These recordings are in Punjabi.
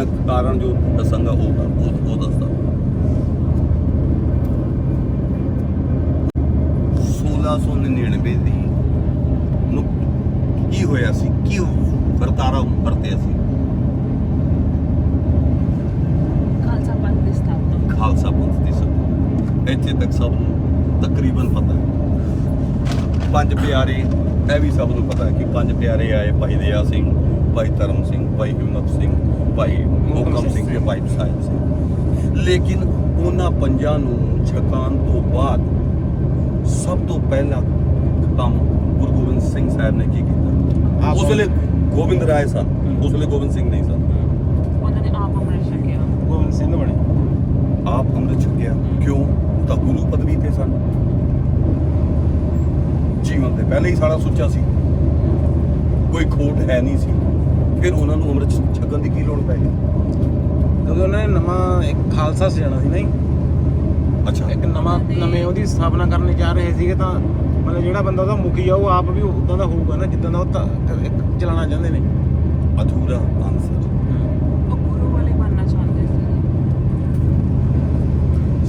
ਮੈਂ ਕਾਰਨ ਜੋ ਦੱਸਾਂਗਾ ਉਹ ਉਹ ਉਹ ਦੱਸਦਾ। 1699 ਦੀ ਨੂੰ ਕੀ ਹੋਇਆ ਸੀ? ਕੀ ਵਰਤਾਰਾ ਵਰਤਿਆ ਸੀ? ਖਾਲਸਾ ਪੰਥ ਦੀ ਸਥਾਪਨਾ। ਖਾਲਸਾ ਪੰਥ ਦੀ ਸਭ ਇੱਥੇ ਤੱਕ ਸਭ ਨੂੰ ਤਕਰੀਬਨ ਪਤਾ ਹੈ। ਪੰਜ ਪਿਆਰੇ ਇਹ ਵੀ ਸਭ ਨੂੰ ਪਤਾ ਹੈ ਕਿ ਪੰਜ ਪਿਆਰੇ ਆਏ ਭਾਈ ਦਇਆ ਸਿੰਘ ਭਾਈ ਧਰਮ ਸਿੰਘ ਭਾਈ ਹਿੰਮਤ ਸਿੰਘ ਭਾਈ ਹੁਕਮ ਸਿੰਘ ਤੇ ਭਾਈ ਸਾਹਿਬ ਸਿੰਘ ਲੇਕਿਨ ਉਹਨਾਂ ਪੰਜਾਂ ਨੂੰ ਛਕਾਉਣ ਤੋਂ ਬਾਅਦ ਸਭ ਤੋਂ ਪਹਿਲਾ ਕੰਮ ਗੁਰੂ ਗੋਬਿੰਦ ਸਿੰਘ ਸਾਹਿਬ ਨੇ ਕੀ ਕੀਤਾ? ਉਸ ਵੇਲੇ ਗੋਬਿੰਦ ਰਾਏ ਸਨ। ਉਸ ਵੇਲੇ ਗੋਬਿੰਦ ਸਿੰਘ ਨਹੀਂ ਸਨ। ਉਹਨਾਂ ਨੇ ਆਪ ਅੰਮ੍ਰਿਤ ਛਕਿਆ। ਗੋਬਿੰਦ ਸਿੰਘ ਬਣੇ। ਆਪ ਅੰਮ੍ਰਿਤ ਛਕਿਆ। ਕਿਉਂ? ਉਹ ਤਾਂ ਗੁਰੂ ਪਦਵੀ ਤੇ ਸਨ। ਜੀਵਨ ਦੇ ਪਹਿਲੇ ਹੀ ਸਾਰਾ ਸੁੱਚਾ ਸੀ। ਕੋਈ ਖੋਟ ਹੈ ਨਹੀਂ ਸੀ। ਫਿਰ ਉਹਨਾਂ ਨੂੰ ਅੰਮ੍ਰਿਤ ਛਕਣ ਦੀ ਕੀ ਲੋੜ ਪੈ ਗਈ? ਕਿਉਂਕਿ ਉਹਨਾਂ ਨੇ ਨਵਾਂ ਇੱਕ ਖਾਲਸਾ ਸਜਾਣਾ ਸੀ ਨਹੀਂ? ਅੱਛਾ। ਇੱਕ ਨਵਾਂ ਨਵੇਂ ਉਹਦੀ ਸਥਾਪਨਾ ਕਰਨ ਜਾ ਰਹੇ ਸੀਗੇ ਤਾਂ ਮਤਲਬ ਜਿਹੜਾ ਬੰਦਾ ਉਹਦਾ ਮੁਖੀ ਆ ਉਹ ਆਪ ਵੀ ਉਦਾਂ ਦਾ ਹੋਊਗਾ ਨਾ ਜਿੱਦਾਂ ਦਾ ਉਹ ਤਾਂ ਇੱਕ ਚਲਾਉਣਾ ਚਾਹੁੰਦੇ ਨੇ। ਅਧੂਰਾ ਆਨਸਰ ਉਹ ਗੁਰੂ ਵਾਲੇ ਬਣਨਾ ਚਾਹੁੰਦੇ ਸੀ।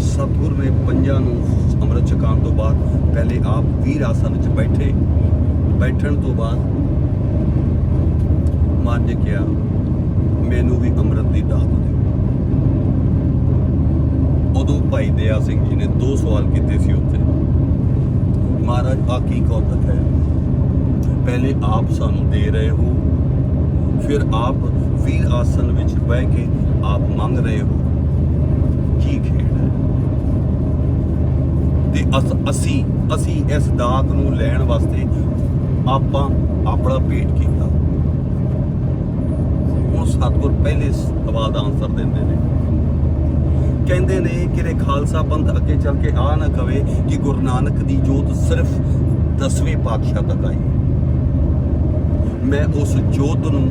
ਸਤਿਗੁਰ ਨੇ ਪੰਜਾਂ ਨੂੰ ਅੰਮ੍ਰਿਤ ਛਕਾਉਣ ਤੋਂ ਬਾਅਦ ਪਹਿਲੇ ਆਪ ਵੀਰ ਆਸਨ ਵਿੱਚ ਬੈਠੇ। ਬੈਠਣ ਤੋਂ ਬਾਅਦ ਮਨ ਨੇ ਕਿਹਾ ਮੈਨੂੰ ਵੀ ਅੰਮ੍ਰਿਤ ਦੀ ਦਾਤ ਦਿਓ। ਉਦੋਂ ਭਾਈ ਦਇਆ ਸਿੰਘ ਜੀ ਨੇ ਦੋ ਸਵਾਲ ਕੀਤੇ ਸੀ ਉੱਥੇ। ਮਹਾਰਾਜ ਆ ਕੀ ਕੌਤਕ ਹੈ? ਪਹਿਲੇ ਆਪ ਸਾਨੂੰ ਦੇ ਰਹੇ ਹੋ, ਫਿਰ ਆਪ ਵੀਰ ਆਸਨ ਵਿੱਚ ਬਹਿ ਕੇ ਆਪ ਮੰਗ ਰਹੇ ਹੋ। ਕੀ ਖੇਡ ਹੈ? ਤੇ ਅਸ- ਅਸੀਂ ਅਸੀਂ ਇਸ ਦਾਤ ਨੂੰ ਲੈਣ ਵਾਸਤੇ ਆਪਾਂ ਆਪਣਾ ਪੇਟ ਕੀਤਾ। ਸਤਿਗੁਰ ਪਹਿਲੇ ਸਵਾਲ ਦਾ ਆਨਸਰ ਦਿੰਦੇ ਨੇ। ਕਹਿੰਦੇ ਨੇ ਕਿ ਖਾਲਸਾ ਪੰਥ ਅੱਗੇ ਚੱਲ ਕੇ ਆ ਨਾ ਕਵੇ ਕਿ ਗੁਰੂ ਨਾਨਕ ਦੀ ਜੋਤ ਸਿਰਫ 10ਵੇਂ ਪਾਤਸ਼ਾਹ ਤੱਕ ਆਈ। ਮੈਂ ਉਸ ਜੋਤ ਨੂੰ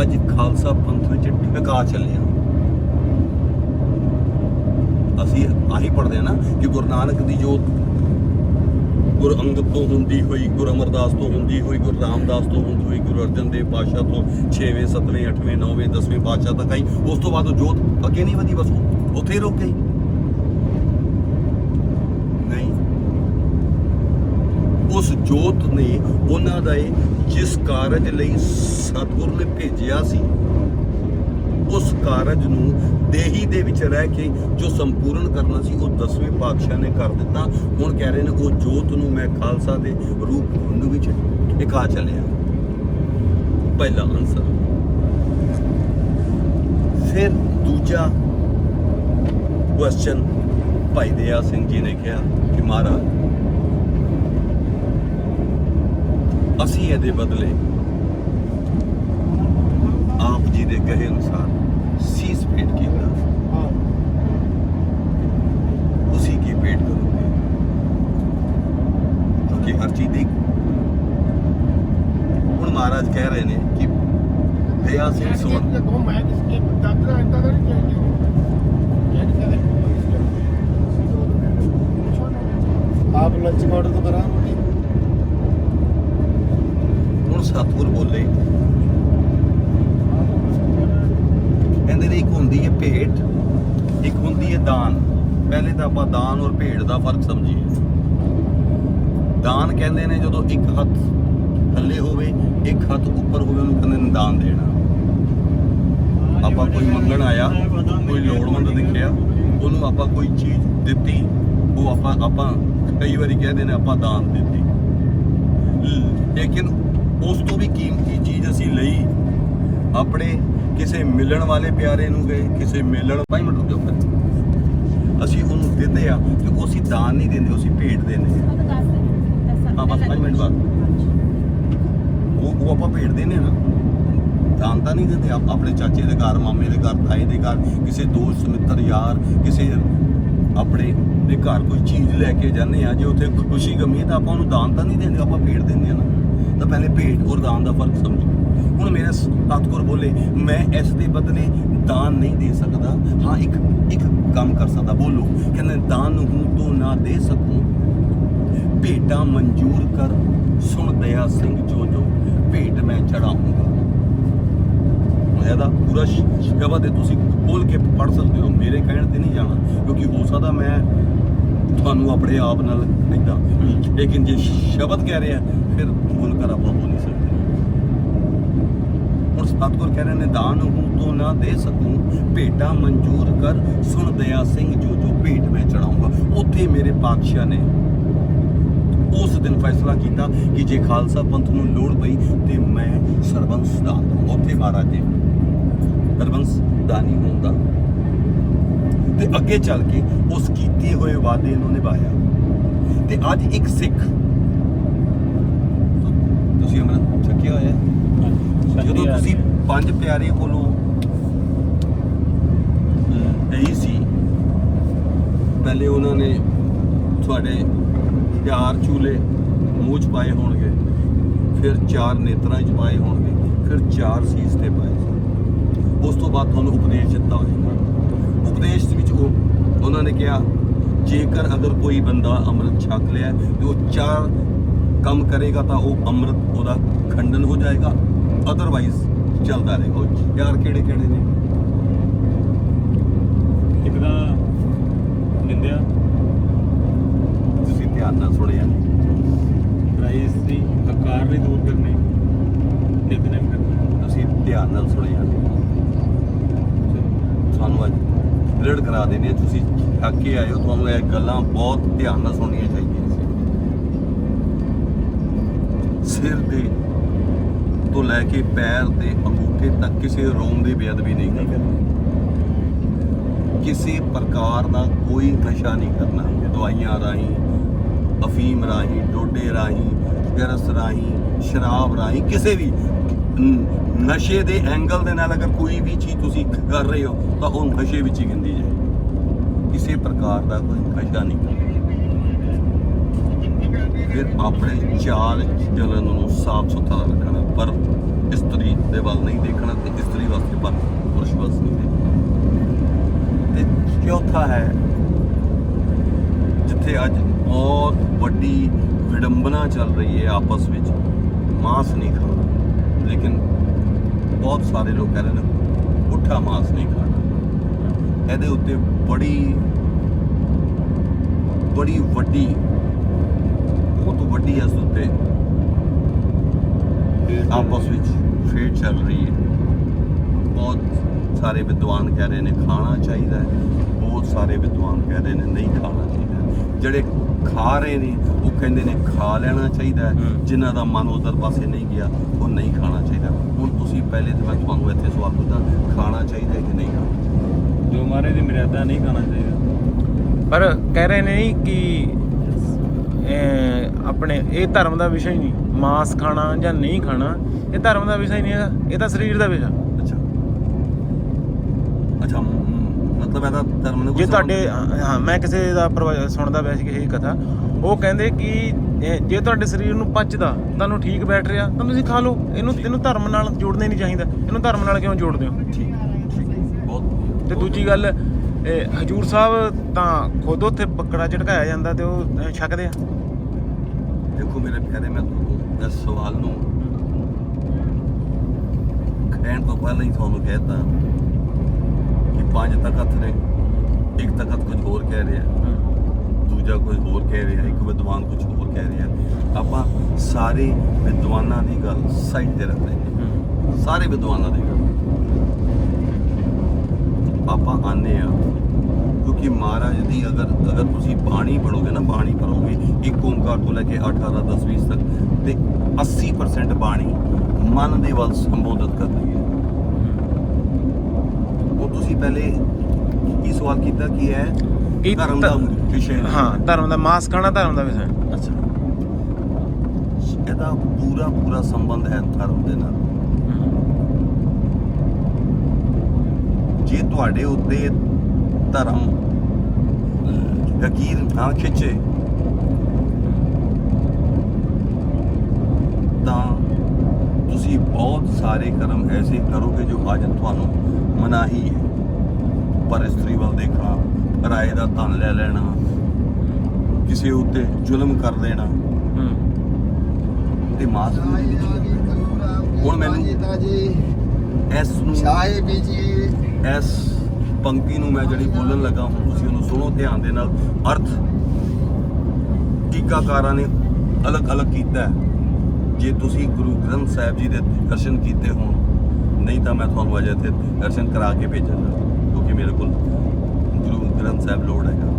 ਅੱਜ ਖਾਲਸਾ ਪੰਥ ਵਿੱਚ ਟਿਕਾ ਚੱਲਿਆ। ਅਸੀਂ ਆਹੀ ਪੜ੍ਹਦੇ ਆ ਨਾ ਕਿ ਗੁਰੂ ਨਾਨਕ ਦੀ ਜੋਤ ਗੁਰ ਅੰਗਦ ਤੋਂ ਹੁੰਦੀ ਹੋਈ, ਗੁਰ ਅਮਰਦਾਸ ਤੋਂ ਹੁੰਦੀ ਹੋਈ, ਗੁਰੂ ਰਾਮਦਾਸ ਤੋਂ ਹੁੰਦੀ ਹੋਈ, ਗੁਰੂ ਅਰਜਨ ਦੇਵ ਪਾਤਸ਼ਾਹ ਤੋਂ 6ਵੇਂ 7ਵੇਂ 8ਵੇਂ 9ਵੇਂ 10ਵੇਂ ਪਾਤਸ਼ਾਹ ਤੱਕ ਆਈ। ਉਸ ਤੋਂ ਬਾਅਦ ਉਹ ਜੋਤ ਅੱਗੇ ਨਹੀਂ ਵਧੀ ਬਸ ਉੱਥੇ ਹੀ ਰੁਕ ਗਈ। ਨਹੀਂ। ਉਸ ਜੋਤ ਨੇ ਉਹਨਾਂ ਦਾ ਜਿਸ ਕਾਰਜ ਲਈ ਸਤਗੁਰ ਨੇ ਭੇਜਿਆ ਸੀ ਉਸ ਕਾਰਜ ਨੂੰ ਦੇਹੀ ਦੇ ਵਿੱਚ ਰਹਿ ਕੇ ਜੋ ਸੰਪੂਰਨ ਕਰਨਾ ਸੀ, ਉਹ 10ਵੇਂ ਪਾਤਸ਼ਾਹ ਨੇ ਕਰ ਦਿੱਤਾ। ਹੁਣ ਕਹਿ ਰਹੇ ਨੇ, ਉਹ ਜੋਤ ਨੂੰ ਮੈਂ ਖਾਲਸਾ ਦੇ ਰੂਪ ਨੂੰ ਵਿੱਚ ਟਿਕਾ ਚੱਲਿਆ। ਪਹਿਲਾ ਆਨਸਰ ਫਿਰ ਦੂਜਾ ਕੁਐਸਚਨ ਭਾਈ ਦਇਆ ਸਿੰਘ ਜੀ ਨੇ ਕਿਹਾ ਕਿ ਮਹਾਰਾਜ, ਅਸੀਂ ਇਹਦੇ ਬਦਲੇ ਆਪ ਜੀ ਦੇ ਕਹੇ ਅਨੁਸਾਰ ਸੀਸ ਭੇਟ ਕੀਤਾ ਤੁਸੀਂ ਕੀ ਭੇਟ ਕਰੋਗੇ ਕਿਉਂਕਿ ਹਰ ਚੀਜ਼ ਦੀ ਹੁਣ ਮਹਾਰਾਜ ਕਹਿ ਰਹੇ ਨੇ ਕਿ ਦਇਆ ਸਿੰਘ ਸੋਨ। ਆਪ ਲੰਚ ਆਰਡਰ ਤੋਂ ਕਰਾਂ ਹੁਣ ਸਤਿਗੁਰ ਬੋਲੇ। ਕਹਿੰਦੇ ਨੇ ਇੱਕ ਹੁੰਦੀ ਹੈ ਭੇਟ ਇੱਕ ਹੁੰਦੀ ਹੈ ਦਾਨ। ਪਹਿਲੇ ਤਾਂ ਆਪਾਂ ਦਾਨ ਔਰ ਭੇਟ ਦਾ ਫ਼ਰਕ ਸਮਝੀਏ। ਦਾਨ ਕਹਿੰਦੇ ਨੇ, ਜਦੋਂ ਇੱਕ ਹੱਥ ਥੱਲੇ ਹੋਵੇ, ਇੱਕ ਹੱਥ ਉੱਪਰ ਹੋਵੇ, ਉਹਨੂੰ ਕਹਿੰਦੇ ਨੇ ਦਾਨ ਦੇਣਾ। ਆਪਾਂ ਕੋਈ ਮੰਗਣ ਆਇਆ, ਕੋਈ ਲੋੜਵੰਦ ਦਿਖਿਆ, ਉਹਨੂੰ ਆਪਾਂ ਕੋਈ ਚੀਜ਼ ਦਿੱਤੀ, ਉਹ ਆਪਾਂ ਆਪਾਂ ਕਈ ਵਾਰੀ ਕਹਿੰਦੇ ਨੇ, ਆਪਾਂ ਦਾਨ ਦਿੱਤੀ। ਲੇਕਿਨ ਉਸ ਤੋਂ ਵੀ ਕੀਮਤੀ ਚੀਜ਼ ਅਸੀਂ ਲਈ, ਆਪਣੇ ਕਿਸੇ ਮਿਲਣ ਵਾਲੇ ਪਿਆਰੇ ਨੂੰ ਗਏ, ਕਿਸੇ ਮਿਲਣ, ਭਾਈ ਮਿੰਟ ਰੁਕ ਅਸੀਂ ਉਹਨੂੰ ਦਿੰਦੇ ਆ, ਤੇ ਉਹ ਅਸੀਂ ਦਾਨ ਨਹੀਂ ਦਿੰਦੇ ਅਸੀਂ ਭੇਟ ਦਿੰਦੇ ਆ। ਹਾਂ, ਬਸ ਪੰਜ ਮਿੰਟ ਬਾਅਦ। ਉਹ ਉਹ ਆਪਾਂ ਭੇਟ ਦਿੰਦੇ ਆ ਨਾ। ਦਾਨ ਤਾਂ ਨਹੀਂ ਦਿੰਦੇ ਆਪਣੇ ਚਾਚੇ ਦੇ ਘਰ ਮਾਮੇ ਦੇ ਘਰ ਤਾਏ ਦੇ ਘਰ ਕਿਸੇ ਦੋਸਤ ਮਿੱਤਰ ਯਾਰ ਕਿਸੇ ਆਪਣੇ ਦੇ ਘਰ ਕੋਈ ਚੀਜ਼ ਲੈ ਕੇ ਜਾਂਦੇ ਆ। ਜੇ ਉੱਥੇ ਖੁਸ਼ੀ ਗਮੀ ਹੈ ਤਾਂ ਆਪਾਂ ਉਹਨੂੰ ਦਾਨ ਤਾਂ ਨਹੀਂ ਦਿੰਦੇ ਆਪਾਂ ਭੇਟ ਦਿੰਦੇ ਆ ਨਾ। ਤਾਂ ਪਹਿਲੇ ਭੇਟ ਔਰ ਦਾਨ ਦਾ ਫ਼ਰਕ ਸਮਝੋ। ਹੁਣ ਮੇਰੇ ਸਤਿਗੁਰ ਬੋਲੇ ਮੈਂ ਇਸ ਦੇ ਬਦਲੇ ਦਾਨ ਨਹੀਂ ਦੇ ਸਕਦਾ। ਹਾਂ ਇੱਕ ਇੱਕ ਕੰਮ ਕਰ ਸਕਦਾ ਬੋਲੋ। ਕਹਿੰਦੇ ਦਾਨ ਹੂੰ ਤੋਂ ਨਾ ਦੇ ਸਕੂੰ। ਭੇਟਾਂ ਮਨਜ਼ੂਰ ਕਰ। ਸੁਣ ਦਇਆ ਸਿੰਘ ਜੋ ਜੋ ਭੇਟ ਮੈਂ ਚੜਾਉਂਗਾ ਇਹਦਾ ਪੂਰਾ ਸ਼ਬਦ ਹੈ ਤੁਸੀਂ ਖੋਲ ਕੇ ਪੜ ਸਕਦੇ ਹੋ। ਮੇਰੇ ਕਹਿਣ ਤੇ ਨਹੀਂ ਜਾਣਾ, ਕਿਉਂਕਿ ਹੋ ਸਕਦਾ ਮੈਂ ਤੁਹਾਨੂੰ ਆਪਣੇ ਆਪ ਨਾਲ ਕਹਿੰਦਾ ਲੇਕਿਨ ਜੇ ਸ਼ਬਦ ਕਹਿ ਰਿਹਾ, ਫਿਰ ਬੋਲ ਕਰ ਆਪਾਂ ਬੋਲ ਨਹੀਂ ਸਕਦੇ। ਹੁਣ ਸਤਿਗੁਰ ਕਹਿ ਰਹੇ ਨੇ, ਦਾਨ ਹੂੰ ਤੋ ਨਾ ਦੇ ਸਕੂੰ, ਭੇਟਾ ਮਨਜ਼ੂਰ ਕਰ। ਸੁਣ ਦਇਆ ਸਿੰਘ ਜੋ ਜੋ ਭੇਟ ਮੈਂ ਚੜਾਉਂਗਾ ਉੱਥੇ ਮੇਰੇ ਪਾਤਸ਼ਾਹ ਨੇ ਉਸ ਦਿਨ ਫੈਸਲਾ ਕੀਤਾ ਕਿ ਜੇ ਖਾਲਸਾ ਪੰਥ ਨੂੰ ਲੋੜ ਪਈ ਤੇ ਮੈਂ ਸਰਬੰਸ ਦਊਂਗਾ। ਉੱਥੇ ਮਹਾਰਾਜ ਜੀ ਸਰਬੰਸ ਦਾਨੀ ਹੁੰਦਾ ਤੇ ਅੱਗੇ ਚੱਲ ਕੇ ਉਸ ਕੀਤੇ ਹੋਏ ਵਾਅਦੇ ਨੂੰ ਨਿਭਾਇਆ ਤੇ ਅੱਜ ਇੱਕ ਸਿੱਖ ਤੁਸੀਂ ਅਮਰਤ ਚੱਕਿਆ ਹੋਇਆ? ਜਦੋਂ ਤੁਸੀਂ ਪੰਜ ਪਿਆਰੇ ਕੋਲੋਂ ਇਹੀ ਸੀ ਪਹਿਲੇ ਉਹਨਾਂ ਨੇ ਤੁਹਾਡੇ ਚਾਰ ਚੂਲੇ ਮੂੰਹ ਚ ਪਾਏ ਹੋਣਗੇ, ਫਿਰ ਚਾਰ ਨੇਤਰਾਂ ਚ ਪਾਏ ਹੋਣਗੇ, ਫਿਰ ਚਾਰ ਸੀਸ ਤੇ ਪਾਏ ਉਸ ਤੋਂ ਬਾਅਦ ਤੁਹਾਨੂੰ ਉਪਦੇਸ਼ ਦਿੱਤਾ ਹੋਏਗਾ ਉਪਦੇਸ਼ ਵਿੱਚ ਉਹ ਉਹਨਾਂ ਨੇ ਕਿਹਾ, ਜੇਕਰ ਅਗਰ ਕੋਈ ਬੰਦਾ ਅੰਮ੍ਰਿਤ ਛਕ ਲਿਆ ਤੇ ਉਹ ਚਾਰ ਕੰਮ ਕਰੇਗਾ ਤਾਂ ਉਹ ਅੰਮ੍ਰਿਤ ਉਹਦਾ ਖੰਡਨ ਹੋ ਜਾਏਗਾ ਅਦਰਵਾਈਜ਼ ਚੱਲਦਾ ਰਹੇਗਾ। ਉਹ ਚਾਰ ਕਿਹੜੇ ਕਿਹੜੇ ਨੇ? ਇੱਕ ਤਾਂ ਨਿੰਦਿਆ ਤੁਸੀਂ ਧਿਆਨ ਨਾਲ ਸੁਣਿਆ ਪ੍ਰਾਈਸ ਦੀ ਆਕਾਰ ਨਹੀਂ ਦੂਰ ਕਰਨੇ ਨਿਤਨੇਮ ਕਰਨਾ ਤੁਸੀਂ ਧਿਆਨ ਨਾਲ ਸੁਣਿਆ ਤੁਹਾਨੂੰ ਅੱਜ ਦੇਣੀ ਹੈ ਤੁਸੀਂ ਆਏ ਹੋ ਤੁਹਾਨੂੰ ਇਹ ਗੱਲਾਂ ਬਹੁਤ ਧਿਆਨ ਨਾਲ ਸੁਣਨੀਆਂ ਚਾਹੀਦੀਆਂ ਸੀ। ਸਿਰ ਦੇ ਤੋਂ ਲੈ ਕੇ ਪੈਰ ਦੇ ਅੰਗੂਠੇ ਤੱਕ ਕਿਸੇ ਰੋਮ ਦੀ ਬੇਅਦਬੀ ਨਹੀਂ ਕਰਨੀ। ਕਿਸੇ ਪ੍ਰਕਾਰ ਦਾ ਕੋਈ ਨਸ਼ਾ ਨਹੀਂ ਕਰਨਾ। ਦਵਾਈਆਂ ਰਾਹੀਂ ਅਫੀਮ ਰਾਹੀਂ ਡੋਡੇ ਰਾਹੀਂ ਗਰਸ ਰਾਹੀਂ ਸ਼ਰਾਬ ਰਾਹੀਂ ਕਿਸੇ ਵੀ ਨ- ਨਸ਼ੇ ਦੇ ਐਂਗਲ ਦੇ ਨਾਲ ਅਗਰ ਕੋਈ ਵੀ ਚੀਜ਼ ਤੁਸੀਂ ਕਰ ਰਹੇ ਹੋ ਤਾਂ ਉਹ ਨਸ਼ੇ ਵਿੱਚ ਹੀ ਗਿੰਦੀ ਜਾਏ ਕਿਸੇ ਪ੍ਰਕਾਰ ਦਾ ਕੋਈ ਨਸ਼ਾ ਨਹੀਂ। ਫਿਰ ਆਪਣੇ ਚਾਲ ਚਲਨ ਨੂੰ ਸਾਫ਼ ਸੁਥਰਾ ਰੱਖਣਾ, ਪਰ ਇਸਤਰੀ ਦੇ ਵੱਲ ਨਹੀਂ ਦੇਖਣਾ ਤੇ ਇਸਤਰੀ ਵਾਸਤੇ ਪਰ ਪੁਰਸ਼ ਵਾਸਤੇ ਨਹੀਂ ਦੇਖਣਾ। ਤੇ ਚੌਥਾ ਹੈ, ਜਿੱਥੇ ਅੱਜ ਬਹੁਤ ਵੱਡੀ ਵਿਡੰਬਨਾ ਚੱਲ ਰਹੀ ਹੈ ਆਪਸ ਵਿੱਚ, ਮਾਸ ਨਹੀਂ ਖਾਣਾ। ਲੇਕਿਨ ਬਹੁਤ ਸਾਰੇ ਲੋਕ ਕਹਿ ਰਹੇ ਨੇ, ਪੁੱਠਾ ਮਾਸ ਨਹੀਂ ਖਾਣਾ। ਇਹਦੇ ਉੱਤੇ ਬੜੀ ਬੜੀ ਵੱਡੀ ਬਹੁਤ ਵੱਡੀ ਇਸ ਉੱਤੇ। ਆਪਸ ਵਿੱਚ ਫੇਟ ਚੱਲ ਰਹੀ ਹੈ। ਬਹੁਤ ਸਾਰੇ ਵਿਦਵਾਨ ਕਹਿ ਰਹੇ ਨੇ ਖਾਣਾ ਚਾਹੀਦਾ ਹੈ। ਬਹੁਤ ਸਾਰੇ ਵਿਦਵਾਨ ਕਹਿ ਰਹੇ ਨੇ ਨਹੀਂ ਖਾਣਾ ਚਾਹੀਦਾ ਜਿਹੜੇ ਖਾ ਰਹੇ ਨੇ ਉਹ ਕਹਿੰਦੇ ਨੇ ਖਾ ਲੈਣਾ ਚਾਹੀਦਾ। ਜਿਨ੍ਹਾਂ ਦਾ ਮਨ ਉਧਰ ਪਾਸੇ ਨਹੀਂ ਗਿਆ ਉਹ ਨਹੀਂ ਖਾਣਾ ਚਾਹੀਦਾ। ਹੁਣ ਤੁਸੀਂ ਪਹਿਲੇ ਤੇ ਮੈਂ ਤੁਹਾਨੂੰ ਇੱਥੇ ਸਵਾਲ ਪੁੱਛਦਾ ਖਾਣਾ ਚਾਹੀਦਾ ਹੈ ਕਿ ਨਹੀਂ ਖਾਣਾ ਜੋ ਮਾਰੇ ਦੀ ਮਰਿਆਦਾ ਨਹੀਂ ਖਾਣਾ ਚਾਹੀਦਾ। ਪਰ ਕਹਿ ਰਹੇ ਨੇ ਕਿ ਆਪਣੇ ਇਹ ਧਰਮ ਦਾ ਵਿਸ਼ਾ ਹੀ ਨਹੀਂ। ਮਾंस ਖਾਣਾ ਜਾਂ ਨਹੀਂ ਖਾਣਾ ਇਹ ਧਰਮ ਦਾ ਵਿਸ਼ਾ ਹੀ ਨਹੀਂ ਹੈਗਾ। ਇਹ ਤਾਂ ਸਰੀਰ ਦਾ ਵਿਸ਼ਾ। ਅੱਛਾ। ਅੱਛਾ ਮ- ਮਤਲਬ ਇਹਦਾ ਧਰਮ ਨੇ ਕੋਈ ਜੇ ਤੁਹਾਡੇ ਹਾਂ। ਮੈਂ ਕਿਸੇ ਦਾ ਸੁਣਦਾ ਪਿਆ ਸੀ ਕਿਸੇ ਕਥਾ। ਉਹ ਕਹਿੰਦੇ ਕਿ ਜੇ ਤੁਹਾਡੇ ਸਰੀਰ ਨੂੰ ਪਚਦਾ ਤੁਹਾਨੂੰ ਠੀਕ ਬੈਠ ਰਿਹਾ ਤਾਂ ਤੁਸੀਂ ਖਾ ਲਓ। ਇਹਨੂੰ ਇਹਨੂੰ ਧਰਮ ਨਾਲ ਜੋੜਨਾ ਨਹੀਂ ਚਾਹੀਦਾ। ਇਹਨੂੰ ਧਰਮ ਨਾਲ ਕਿਉਂ ਜੋੜਦੇ ਹੋ? ਠੀਕ ਠੀਕ। ਬਹੁਤ ਵਧੀਆ, ਤੇ ਦੂਜੀ ਗੱਲ ਹਜੂਰ ਸਾਹਿਬ ਤਾਂ ਖੁਦ ਉੱਥੇ ਬੱਕੜਾ ਝਟਕਾਇਆ ਜਾਂਦਾ ਤੇ ਉਹ ਛਕਦੇ ਆ। ਦੇਖੋ ਮੇਰੇ ਪਿਆਰੇ ਮੈਂ ਤੁਹਾਨੂੰ ਇਸ ਸਵਾਲ ਨੂੰ ਕਹਿਣ ਤੋਂ ਪਹਿਲਾਂ ਹੀ ਤੁਹਾਨੂੰ ਕਹਿਤਾ ਕਿ ਪੰਜ ਤਖਤ ਨੇ ਇੱਕ ਤਖਤ ਕੁਝ ਹੋਰ ਕਹਿ ਰਿਹਾ ਦੂਜਾ ਕੁਝ ਹੋਰ ਕਹਿ ਰਿਹਾ ਇੱਕ ਵਿਦਵਾਨ ਕੁਝ ਹੋਰ ਕਹਿ ਰਿਹਾ। ਆਪਾਂ ਸਾਰੇ ਵਿਦਵਾਨਾਂ ਦੀ ਗੱਲ ਸਾਈਡ ਤੇ ਰੱਖਦੇ ਹਾਂ। ਸਾਰੇ ਵਿਦਵਾਨਾਂ ਦੀ ਗੱਲ। ਆਪਾਂ ਆਨੇ ਆ ਕਿਉਂਕਿ ਮਹਾਰਾਜ ਦੀ ਅਗਰ ਅਗਰ ਤੁਸੀਂ ਬਾਣੀ ਪੜੋਗੇ ਨਾ ਬਾਣੀ ਪੜੋਗੇ ਇੱਕ ਓੰਕਾਰ ਤੋਂ ਲੈ ਕੇ 18 10 20 ਤੱਕ ਤੇ 80% ਬਾਣੀ ਮਨ ਦੇ ਵੱਲ ਸੰਬੋਧਿਤ ਕਰਦੀ ਹੈ। ਉਹ ਤੁਸੀਂ ਪਹਿਲੇ ਕੀ ਸਵਾਲ ਕੀਤਾ ਕੀ ਹੈ ਧਰਮ ਦਾ ਵਿਸ਼ੇ। ਹਾਂ? ਧਰਮ ਦਾ ਮਾਸ ਖਾਣਾ ਧਰਮ ਦਾ ਵਿਸ਼ਾ ਅੱਛਾ। ਇਹਦਾ ਪੂਰਾ ਪੂਰਾ ਸੰਬੰਧ ਹੈ ਧਰਮ ਦੇ ਨਾਲ। ਜੇ ਤੁਹਾਡੇ ਉੱਤੇ ਧਰਮ ਯਕੀਨ ਨਾ ਖਿੱਚੇ ਤਾਂ ਤੁਸੀਂ ਬਹੁਤ ਸਾਰੇ ਕਰਮ ਐਸੇ ਕਰੋਗੇ ਜੋ ਅੱਜ ਤੁਹਾਨੂੰ ਮਨਾਹੀ ਹੈ। ਪਰ ਇਸਤਰੀ ਵੱਲ ਦੇਖਣਾ ਰਾਏ ਦਾ ਧਨ ਲੈ ਲੈਣਾ ਕਿਸੇ ਉੱਤੇ ਜ਼ੁਲਮ ਕਰ ਦੇਣਾ ਤੇ ਮਾਸੂਮ ਦੇ ਹੁਣ ਮੈਨੂੰ ਇਸ ਨੂੰ ਚਾਹੇ ਜੀ ਇਸ ਪੰਕਤੀ ਨੂੰ ਮੈਂ ਜਿਹੜੀ ਬੋਲਣ ਲੱਗਾ ਹੁਣ ਤੁਸੀਂ ਉਹਨੂੰ ਸੁਣੋ, ਧਿਆਨ ਦੇ ਨਾਲ। ਅਰਥ ਟੀਕਾਕਾਰਾਂ ਨੇ ਅਲੱਗ-ਅਲੱਗ ਕੀਤਾ ਜੇ ਤੁਸੀਂ ਗੁਰੂ ਗ੍ਰੰਥ ਸਾਹਿਬ ਜੀ ਦੇ ਦਰਸ਼ਨ ਕੀਤੇ ਹੋਣ, ਨਹੀਂ ਤਾਂ ਮੈਂ ਤੁਹਾਨੂੰ ਅਜੇ ਇੱਥੇ ਦਰਸ਼ਨ ਕਰਾ ਕੇ ਭੇਜਾਂਗਾ, ਕਿਉਂਕਿ ਮੇਰੇ ਕੋਲ ਗੁਰੂ ਗ੍ਰੰਥ ਸਾਹਿਬ ਲੋੜ ਹੈਗਾ।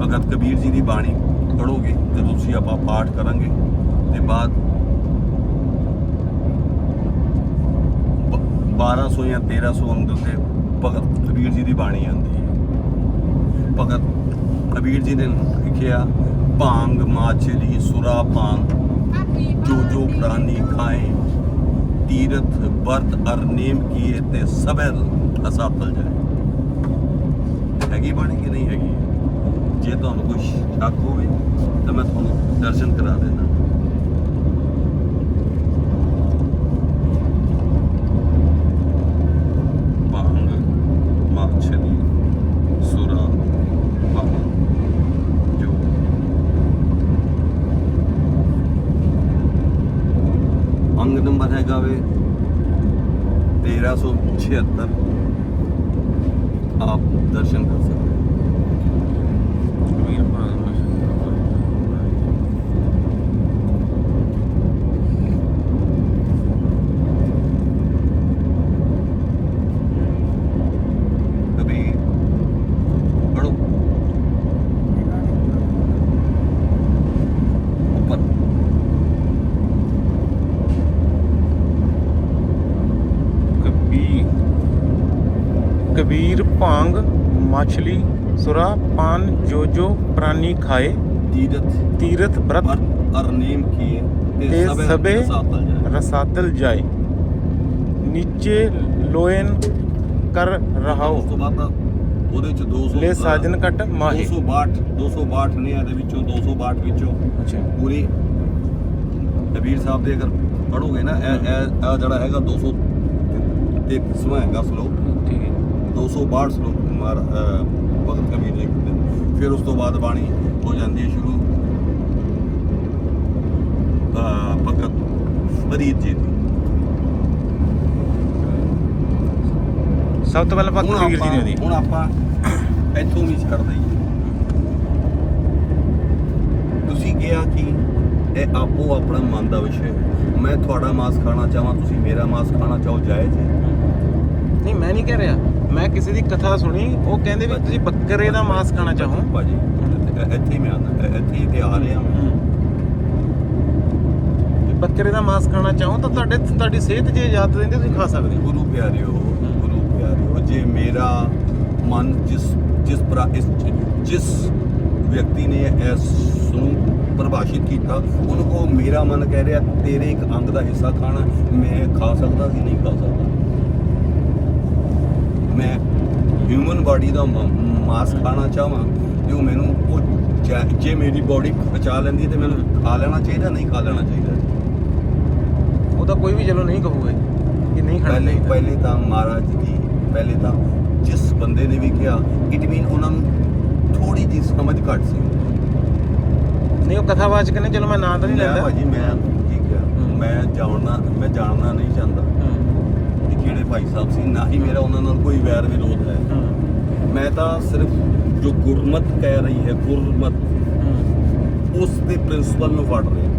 ਭਗਤ ਕਬੀਰ ਜੀ ਦੀ ਬਾਣੀ ਪੜੋਗੇ ਜਦੋਂ ਤੁਸੀਂ ਆਪਾਂ ਪਾਠ ਕਰਾਂਗੇ, ਤੇ ਬਾਅਦ 1200 ਜਾਂ 1300 ਅੰਦਰ ਉੱਤੇ ਭਗਤ ਕਬੀਰ ਜੀ ਦੀ ਬਾਣੀ ਆਉਂਦੀ ਹੈ। ਭਗਤ ਕਬੀਰ ਜੀ ਨੇ ਲਿਖਿਆ, ਭਾਂਗ ਮਾਛਲੀ ਸੁਰਾ ਭਾਂਗ, ਜੋ ਜੋ ਪ੍ਰਾਨੀ ਖਾਏ, ਤੀਰਥ ਵਰਤ ਅਰ ਨੇਮ ਕੀਏ ਤੇ ਸਭੈ ਅਸਾਤਲ ਜਾਏ। ਹੈਗੀ ਬਾਣੀ ਕਿ ਨਹੀਂ ਹੈਗੀ? ਜੇ ਤੁਹਾਨੂੰ ਕੋਈ ਸ਼ੱਕ ਹੋਵੇ ਤਾਂ ਮੈਂ ਤੁਹਾਨੂੰ ਦਰਸ਼ਨ ਕਰਾ ਦੇਣਾ ਭਾਂਗ ਮਾਛਲੀ ਸੁਰਾ ਪਾਨ ਜੋ ਅੰਗ ਨੰਬਰ ਹੈਗਾ ਵੇ 1376 ਆਪ ਦਰਸ਼ਨ ਕਰ ਸਕਦੇ ਹੋ। ਕਬੀਰ ਭਾਗ ਕਬੀਰ ਪੜੋ ਉੱਪਰ ਕਬੀਰ ਕਬੀਰ ਭਾਂਗ ਮਛਲੀ ਸੁਰਾ ਪਾਨ ਜੋ ਜੋ ਪ੍ਰਾਨੀ ਖਾਏ। ਤੀਰਥ। ਤੀਰਥ ਬ੍ਰਤ ਵਰਤ ਅਰ ਨੇਮ ਕੀਏ ਤੇ ਸਭੇ ਸਾਤਲ ਜਾਏ। ਰਸਾਤਲ ਜਾਏ। ਨੀਚੇ ਲੋਇਨ ਕਰ ਰਹਾਓ। ਉਸ ਤੋਂ ਬਾਅਦ ਤਾਂ ਉਹਦੇ ਚ 200 ਲੈ ਸਾਜਨ ਕਟ ਮਾਹੇ। 262 262 ਨੇ ਇਹਦੇ ਵਿੱਚੋਂ 262 ਵਿੱਚੋਂ। ਅੱਛਾ। ਪੂਰੀ ਕਬੀਰ ਸਾਹਿਬ ਦੇ ਅਗਰ ਪੜੋਗੇ ਨਾ ਇਹ ਇਹ ਜਿਹੜਾ ਹੈਗਾ 200 ਤੇ ਕਿਸਮਾ ਹੈਗਾ 262 ਸ਼ਲੋਕ ਮਾਰ ਅਹ, ਭਗਤ ਕਬੀਰ ਜੀ ਦੇ ਫਿਰ ਉਸ ਤੋਂ ਬਾਅਦ ਬਾਣੀ ਹੋ ਜਾਂਦੀ ਹੈ ਸ਼ੁਰੂ। ਭਗਤ ਫਰੀਦ ਜੀ ਦੀ। ਸਭ ਤੋਂ ਪਹਿਲਾਂ ਭਗਤ ਹੁਣ ਕਬੀਰ ਜੀ ਦੀ। ਹੁਣ ਆਪਾਂ ਇੱਥੋਂ ਵੀ ਛੱਡ ਦਈਏ ਤੁਸੀਂ ਕਿਹਾ ਕਿ ਇਹ ਆਪੋ ਆਪਣਾ ਮਨ ਦਾ ਵਿਸ਼ੇ ਹੈ। ਮੈਂ ਤੁਹਾਡਾ ਮਾਸ ਖਾਣਾ ਚਾਹਾਂ ਤੁਸੀਂ ਮੇਰਾ ਮਾਸ ਖਾਣਾ ਚਾਹੋ ਜਾਇਜ਼ ਹੈ। ਨਹੀਂ ਮੈਂ ਨਹੀਂ ਕਹਿ ਰਿਹਾ। ਮੈਂ ਕਿਸੇ ਦੀ ਕਥਾ ਸੁਣੀ ਉਹ ਕਹਿੰਦੇ ਵੀ ਤੁਸੀਂ ਬੱਕਰੇ ਦਾ ਮਾਸ ਖਾਣਾ ਚਾਹੋ। ਭਾਜੀ ਇੱਥੇ- ਮੈਂ ਆਉਂਦਾ ਇੱਥੇ ਹੀ ਤੇ ਆ ਰਿਹਾ ਮੈਂ। ਬੱਕਰੇ ਦਾ ਮਾਸ ਖਾਣਾ ਚਾਹੋ ਤਾਂ ਤੁਹਾਡੇ ਤੁਹਾਡੀ ਸਿਹਤ ਜੇ ਇਜਾਜ਼ਤ ਦਿੰਦੀ ਤੁਸੀਂ ਖਾ ਸਕਦੇ ਹੋ। ਗੁਰੂ ਪਿਆਰਿਓ ਗੁਰੂ ਪਿਆਰਿਓ ਜੇ ਮੇਰਾ ਮਨ ਜਿਸ ਜਿਸ ਪ੍ਰਾ ਇਸ ਜਿਸ ਵਿਅਕਤੀ ਨੇ ਇਸ ਨੂੰ ਪਰਿਭਾਸ਼ਿਤ ਕੀਤਾ ਉਹਨੂੰ ਕੋ ਮੇਰਾ ਮਨ ਕਹਿ ਰਿਹਾ ਤੇਰੇ ਇੱਕ ਅੰਗ ਦਾ ਹਿੱਸਾ ਖਾਣਾ ਮੈਂ ਖਾ ਸਕਦਾ ਕਿ ਨਹੀਂ ਖਾ ਸਕਦਾ। ਮੈਂ ਹਿਊਮਨ ਬਾਡੀ ਦਾ ਮਾਸ ਖਾਣਾ ਚਾਹਾਂ ਉਹ ਮੈਨੂੰ ਉਹ ਜੈ- ਜੇ ਮੇਰੀ ਬਾਡੀ ਪਚਾ ਲੈਂਦੀ ਤੇ ਮੈਨੂੰ ਖਾ ਲੈਣਾ ਚਾਹੀਦਾ ਨਹੀਂ ਖਾ ਲੈਣਾ ਚਾਹੀਦਾ। ਉਹ ਤਾਂ ਕੋਈ ਵੀ ਚਲੋ ਨਹੀਂ ਕਹੂਗਾ ਕਿ ਨਹੀਂ ਖਾਣਾ ਪਹਿਲੇ ਪਹਿਲੇ ਤਾਂ ਮਹਾਰਾਜ ਦੀ ਪਹਿਲੇ ਤਾਂ ਜਿਸ ਬੰਦੇ ਨੇ ਵੀ ਕਿਹਾ ਇਟ ਮੀਨ ਉਹਨਾਂ ਨੂੰ ਥੋੜੀ ਜਿਹੀ ਸਮਝ ਘੱਟ ਸੀ। ਨਹੀਂ ਉਹ ਕਥਾਵਾਚਕ ਨੇ ਚਲੋ ਮੈਂ ਨਾਂ ਤਾਂ ਨਹੀਂ ਲੈਂਦਾ। ਭਾਜੀ ਮੈਂ ਠੀਕ ਹੂੰ। ਮੈਂ ਜਾਣਨਾ ਮੈਂ ਜਾਣਨਾ ਨਹੀਂ ਚਾਹੁੰਦਾ। ਹੂੰ, ਕਿਹੜੇ ਭਾਈ ਸਾਹਿਬ ਸੀ ਨਾ ਹੀ ਮੇਰਾ ਉਹਨਾਂ ਨਾਲ ਕੋਈ ਵੈਰ ਵਿਰੋਧ ਹੈ। ਹੂੰ, ਮੈਂ ਤਾਂ ਸਿਰਫ ਜੋ ਗੁਰਮਤ ਕਹਿ ਰਹੀ ਹੈ ਗੁਰਮਤ ਹੂੰ। ਉਸ ਦੇ ਪ੍ਰਿੰਸੀਪਲ ਨੂੰ ਫੜ ਰਿਹਾ।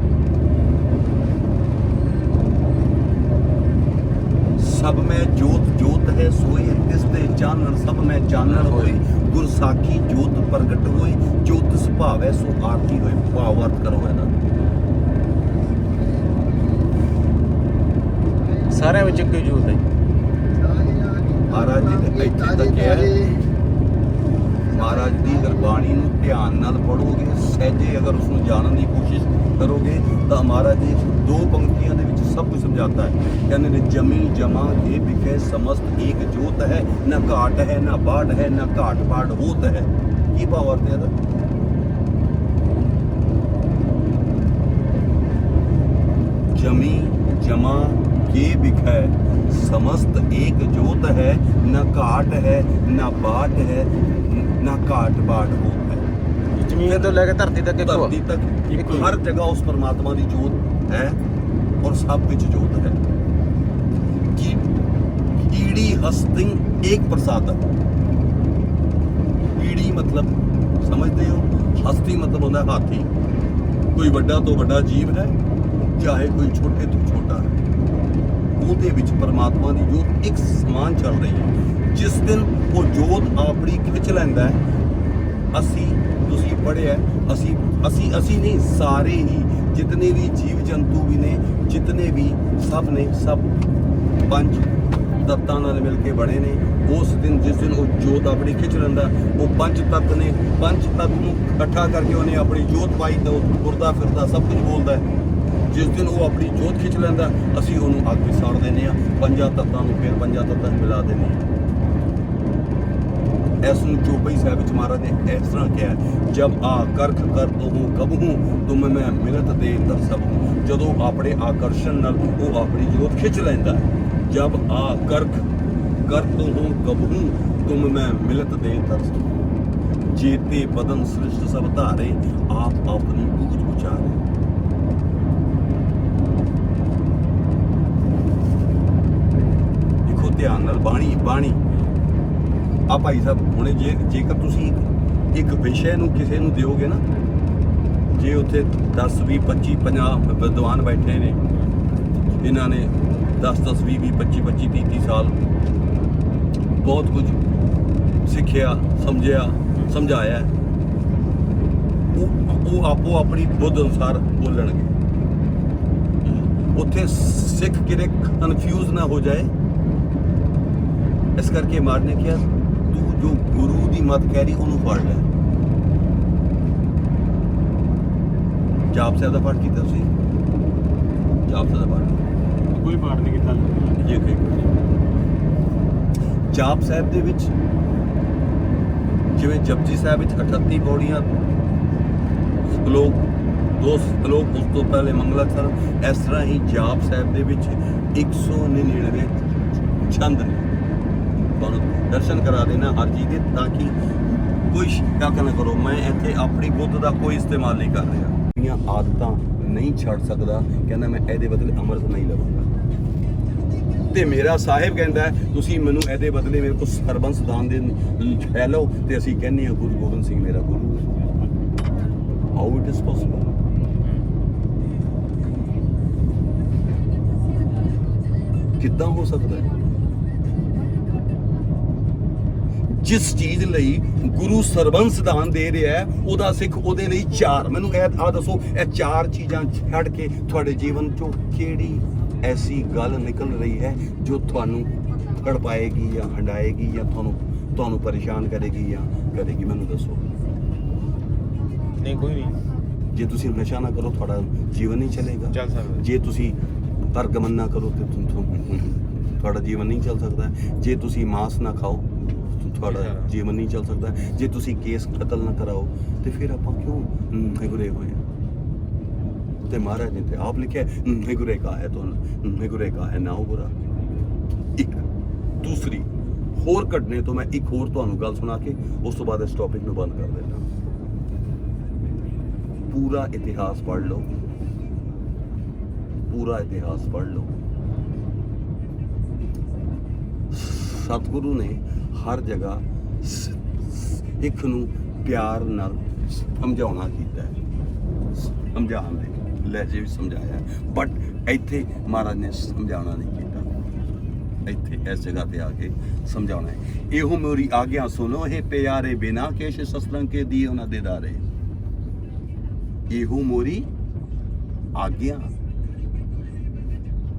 ਸਭ ਮੈਂ ਜੋਤ ਜੋਤ ਹੈ ਸੋਈ ਤਿਸ ਦੇ ਚਾਨਣ ਸਭ ਮੈਂ ਚਾਨਣ ਹੋਈ ਗੁਰ ਸਾਖੀ ਜੋਤ ਪ੍ਰਗਟ ਹੋਈ ਜੋਤ ਸੁਭਾਵੈ ਸੋ ਆਰਤੀ ਹੋਈ ਭਾਵ ਅਰਥ ਕਰੋ ਇਹਦਾ। ਸਾਰਿਆਂ ਵਿੱਚ ਇੱਕੋ ਹੀ ਜੋਤ ਹੈ। ਮਹਾਰਾਜ ਜੀ ਨੇ ਇੱਥੇ ਤੱਕ ਕਿਹਾ ਮਹਾਰਾਜ ਦੀ ਗੁਰਬਾਣੀ ਨੂੰ ਧਿਆਨ ਨਾਲ ਪੜੋਗੇ ਸਹਿਜੇ ਅਗਰ ਉਸ ਨੂੰ ਜਾਣਨ ਦੀ ਕੋਸ਼ਿਸ਼ ਕਰੋਗੇ, ਤਾਂ ਮਹਾਰਾਜ ਜੀ ਦੋ ਪੰਕਤੀਆਂ ਦੇ ਵਿੱਚ ਸਭ ਕੁਝ ਸਮਝਾਤਾ ਹੈ। ਕਹਿੰਦੇ ਨੇ, ਜਮੀ ਜਮਾ ਇਹ ਵਿਖੇ ਸਮਸਤ ਏਕ ਜੋਤ ਹੈ, ਨਾ ਘਾਟ ਹੈ, ਨਾ ਬਾੜ ਹੈ, ਨਾ ਘਾਟ ਬਾੜ ਹੋਤ ਹੈ। ਕੀ ਭਾਵ ਅਰਥ ਹੈ ਜਮੀ ਜਮਾ के बिखै समस्त एक जोत है न काट है न बाट है न काट बाट होत है ਜ਼ਮੀਨ ਤੋਂ ਲੈ ਕੇ ਧਰਤੀ ਤੱਕ ਇੱਕੋ ਆ। ਧਰਤੀ ਤੱਕ ਇੱਕੋ ਹੀ। ਹਰ ਜਗ੍ਹਾ ਉਸ ਪਰਮਾਤਮਾ ਦੀ ਜੋਤ ਹੈ ਔਰ ਸਭ ਵਿੱਚ ਜੋਤ ਹੈ ਹਸਤਿੰਗ ਏਕ ਪ੍ਰਸਾਦਮ ਈੜੀ ਮਤਲਬ ਸਮਝਦੇ ਹੋ ਹਸਤੀ ਮਤਲਬ ਹੁੰਦਾ ਹੈ ਹਾਥੀ ਕੋਈ ਵੱਡਾ ਤੋਂ ਵੱਡਾ ਜੀਵ ਹੈ ਚਾਹੇ ਕੋਈ ਛੋਟੇ ਤੋਂ ਛੋਟਾ ਹੈ ਉਹਦੇ ਵਿੱਚ ਪਰਮਾਤਮਾ ਦੀ ਜੋਤ ਇੱਕ ਸਮਾਨ ਚੱਲ ਰਹੀ ਹੈ। ਜਿਸ ਦਿਨ ਉਹ ਜੋਤ ਆਪਣੀ ਖਿੱਚ ਲੈਂਦਾ ਹੈ, ਅਸੀਂ, ਤੁਸੀਂ ਪੜ੍ਹਿਆ ਅਸੀਂ ਅਸੀਂ ਅਸੀਂ ਨਹੀਂ, ਸਾਰੇ ਹੀ, ਜਿਤਨੇ ਵੀ ਜੀਵ ਜੰਤੂ ਵੀ ਨੇ, ਜਿਤਨੇ ਵੀ ਸਭ ਨੇ, ਸਭ ਪੰਜ ਤੱਤਾਂ ਨਾਲ ਮਿਲ ਕੇ ਬਣੇ ਨੇ, ਉਸ ਦਿਨ ਜਿਸ ਦਿਨ ਉਹ ਜੋਤ ਆਪਣੀ ਖਿੱਚ ਲੈਂਦਾ, ਉਹ ਪੰਜ ਤੱਤ ਨੇ, ਪੰਜ ਤੱਤ ਨੂੰ ਇਕੱਠਾ ਕਰਕੇ ਉਹਨੇ ਆਪਣੀ ਜੋਤ ਪਾਈ ਤਾਂ ਉਹ ਤੁਰਦਾ ਫਿਰਦਾ ਸਭ ਕੁਝ ਬੋਲਦਾ ਹੈ। ਜਿਸ ਦਿਨ ਉਹ ਆਪਣੀ ਜੋਤ ਖਿੱਚ ਲੈਂਦਾ, ਅਸੀਂ ਉਹਨੂੰ ਅੱਗ ਵਿੱਚ ਸਾੜ ਦਿੰਦੇ ਆ ਪੰਜਾਂ ਤੱਤਾਂ ਨੂੰ ਫਿਰ ਪੰਜਾਂ ਤੱਤਾਂ 'ਚ ਮਿਲਾ ਦਿੰਦੇ ਆ ਇਸ ਨੂੰ ਚੋਪਈ ਸਾਹਿਬ ਵਿੱਚ ਮਹਾਰਾਜ ਨੇ ਇਸ ਤਰ੍ਹਾਂ ਕਿਹਾ, ਜਬ ਆ ਕਰਖ ਕਰ ਤੋ ਹੂੰ ਕਬਹੂ, ਤੁਮ ਮੈਂ ਮਿਲਤ ਦੇ ਦਰ ਸਭ ਜਦੋਂ ਆਪਣੇ ਆਕਰਸ਼ਣ ਨਾਲ ਉਹ ਆਪਣੀ ਜੋਤ ਖਿੱਚ ਲੈਂਦਾ, ਜਬ ਆ ਕਰਖ ਕਰ ਤੋ ਹੂੰ ਕਬਹੂ, ਤੁਮ ਮੈਂ ਮਿਲਤ ਦੇ ਦਰ ਸਭ ਜੀਤੇ ਬਦਨ ਸ੍ਰਿਸ਼ਟ ਸਭ ਧਾਰੇ, ਆਪ ਆਪਣੀ ਬੂਝ ਉਚਾਰੇ ਦੇਖੋ ਧਿਆਨ ਨਾਲ ਬਾਣੀ ਬਾਣੀ। ਆ ਭਾਈ ਸਾਹਿਬ, ਹੁਣੇ ਜੇ, ਜੇਕਰ ਤੁਸੀਂ ਇੱਕ- ਵਿਸ਼ੇ ਨੂੰ ਕਿਸੇ ਨੂੰ ਦਿਓਗੇ ਨਾ, ਜੇ ਉੱਥੇ 10 20 25 50 ਵਿਦਵਾਨ ਬੈਠੇ ਨੇ ਇਹਨਾਂ ਨੇ 10 10 20 20 25 25 30 30 ਸਾਲ ਬਹੁਤ ਕੁਝ ਸਿੱਖਿਆ, ਸਮਝਿਆ, ਸਮਝਾਇਆ, ਉਹ ਉਹ ਆਪੋ ਆਪਣੀ ਬੁੱਧ ਅਨੁਸਾਰ ਬੋਲਣਗੇ। ਉੱਥੇ ਸਿੱਖ ਕਿਤੇ ਕਨਫਿਊਜ਼ ਨਾ ਹੋ ਜਾਏ। ਇਸ ਕਰਕੇ ਮਾਰ ਨੇ ਕਿਹਾ ਤੂੰ ਜੋ ਗੁਰੂ ਦੀ ਮਤ ਕਹਿ ਰਹੀ ਉਹਨੂੰ ਫੜ ਲੈ। ਜਾਪ ਸਾਹਿਬ ਦਾ ਪਾਠ ਕੀਤਾ ਤੁਸੀਂ? ਜਾਪ ਸਾਹਿਬ ਦਾ ਪਾਠ। ਕੋਈ ਪਾਠ ਨਹੀਂ ਕੀਤਾ। ਜੇ ਕੋਈ ਜਾਪ ਸਾਹਿਬ ਦੇ ਵਿੱਚ ਜਿਵੇਂ ਜਪਜੀ ਸਾਹਿਬ ਵਿੱਚ 38 ਪੌੜੀਆਂ ਸ਼ਲੋਕ ਦੋ ਸ਼ਲੋਕ ਉਸ ਤੋਂ ਪਹਿਲੇ ਮੰਗਲਾਚਰਨ ਇਸ ਤਰ੍ਹਾਂ ਹੀ ਜਾਪ ਸਾਹਿਬ ਦੇ ਵਿੱਚ 199 ਛੰਦ ਨੇ। ਤੁਹਾਨੂੰ ਦਰਸ਼ਨ ਕਰਾ ਦੇਣਾ ਹਰ ਚੀਜ਼ ਦੇ, ਤਾਂ ਕਿ ਕੋਈ ਸ਼ੱਕ ਨਾ ਕਰੋ, ਮੈਂ ਇੱਥੇ ਆਪਣੀ ਬੁੱਧ ਦਾ ਕੋਈ ਇਸਤੇਮਾਲ ਨਹੀਂ ਕਰ ਰਿਹਾ। ਆਪਣੀਆਂ ਆਦਤਾਂ ਨਹੀਂ ਛੱਡ ਸਕਦਾ, ਕਹਿੰਦਾ ਮੈਂ ਇਹਦੇ ਬਦਲੇ ਅੰਮ੍ਰਿਤ ਨਹੀਂ ਲਵਾਂਗਾ। ਤੇ ਮੇਰਾ ਸਾਹਿਬ ਕਹਿੰਦਾ, ਤੁਸੀਂ ਮੈਨੂੰ ਇਹਦੇ ਬਦਲੇ ਮੇਰੇ ਕੋਲ ਸਰਬੰਸ ਦਾਨ ਦੇ ਲੈ ਲਓ, ਤੇ ਅਸੀਂ ਕਹਿੰਦੇ ਹਾਂ ਗੁਰੂ ਗੋਬਿੰਦ ਸਿੰਘ ਮੇਰਾ ਗੁਰੂ ਹੈ। ਹਾਊ ਇਟ ਇਜ਼ ਪੋਸੀਬਲ ਕਿੱਦਾਂ ਹੋ ਸਕਦਾ ਹੈ? ਜਿਸ ਚੀਜ਼ ਲਈ ਗੁਰੂ ਸਰਬੰਸ ਦਾਨ ਦੇ ਰਿਹਾ ਹੈ ਉਹਦਾ ਸਿੱਖ ਉਹਦੇ ਲਈ ਚਾਰ। ਮੈਨੂੰ ਇਹ ਆ ਦੱਸੋ ਇਹ ਚਾਰ ਚੀਜ਼ਾਂ ਛੱਡ ਕੇ ਤੁਹਾਡੇ ਜੀਵਨ ਚੋਂ ਕਿਹੜੀ ਐਸੀ ਗੱਲ ਨਿਕਲ ਰਹੀ ਹੈ ਜੋ ਤੁਹਾਨੂੰ ਤੜਪਾਏਗੀ ਜਾਂ ਹੰਡਾਏਗੀ ਜਾਂ ਤੁਹਾਨੂੰ ਤੁਹਾਨੂੰ ਪਰੇਸ਼ਾਨ ਕਰੇਗੀ ਜਾਂ ਕਰੇਗੀ? ਮੈਨੂੰ ਦੱਸੋ। ਨਹੀਂ ਕੋਈ ਨਹੀਂ। ਜੇ ਤੁਸੀਂ ਨਸ਼ਾ ਨਾ ਕਰੋ ਤੁਹਾਡਾ ਜੀਵਨ ਨਹੀਂ ਚੱਲੇਗਾ। ਚੱਲ ਸਕਦਾ। ਜੇ ਤੁਸੀਂ ਤਰਗਮਨ ਨਾ ਕਰੋ ਤੇ ਤੁਮ- ਤੁਹਾਡਾ ਜੀਵਨ ਨਹੀਂ ਚੱਲ ਸਕਦਾ। ਜੇ ਤੁਸੀਂ ਮਾंस ਨਾ ਖਾਓ ਤੁਹਾਡਾ। ਜੀਵਨ ਨਹੀਂ ਚੱਲ ਸਕਦਾ। ਜੇ ਤੁਸੀਂ ਕੇਸ ਕਤਲ ਨਾ ਕਰਾਓ ਤੇ ਫਿਰ ਆਪਾਂ ਕਿਉਂ ਨਿਗਰੇ ਹੋਏ? ਤੇ ਮਹਾਰਾਜ ਨੇ ਤੇ ਆਪ ਲਿਖਿਆ ਨਿਗਰੇ ਕਾ ਹੈ ਤੋਂ ਨਿਗਰੇ ਕਾ ਹੈ ਨਾ ਬੁਰਾ। ਇੱਕ ਦੂਸਰੀ ਹੋਰ ਕੱਢਨੇ ਤੋਂ ਮੈਂ ਇੱਕ ਹੋਰ ਤੁਹਾਨੂੰ ਗੱਲ ਸੁਣਾ ਕੇ ਉਸ ਤੋਂ ਬਾਅਦ ਇਸ ਟੌਪਿਕ ਨੂੰ ਬੰਦ ਕਰ ਦੇਣਾ ਪੂਰਾ ਇਤਿਹਾਸ ਪੜ੍ਹ ਲਓ। ਪੂਰਾ ਇਤਿਹਾਸ ਪੜ੍ਹ ਲਓ। ਸਤਿਗੁਰੂ ਨੇ ਹਰ ਜਗ੍ਹਾ ਸਿੱਖ ਨੂੰ ਪਿਆਰ ਨਾਲ ਸਮਝਾਉਣਾ ਕੀਤਾ ਹੈ। ਸਮਝਾਉਣ ਦੇ ਲਹਿਜੇ ਵੀ ਸਮਝਾਇਆ ਬਟ ਇੱਥੇ ਮਹਾਰਾਜ ਨੇ ਸਮਝਾਉਣਾ ਨਹੀਂ ਕੀਤਾ। ਇੱਥੇ ਇਸ ਜਗ੍ਹਾ ਤੇ ਆ ਕੇ ਸਮਝਾਉਣਾ ਹੈ। ਇਹੋ ਮੇਰੀ ਆਗਿਆ ਸੁਨੋ ਇਹ ਪਿਆਰੇ ਬਿਨਾ ਕੇਸ਼ ਸ਼ਸਤਰਾਂ ਕੇ ਦੀ ਉਹਨਾਂ ਦੇ ਦਾਰੇ। ਇਹੋ ਮੋਰੀ ਆਗਿਆ।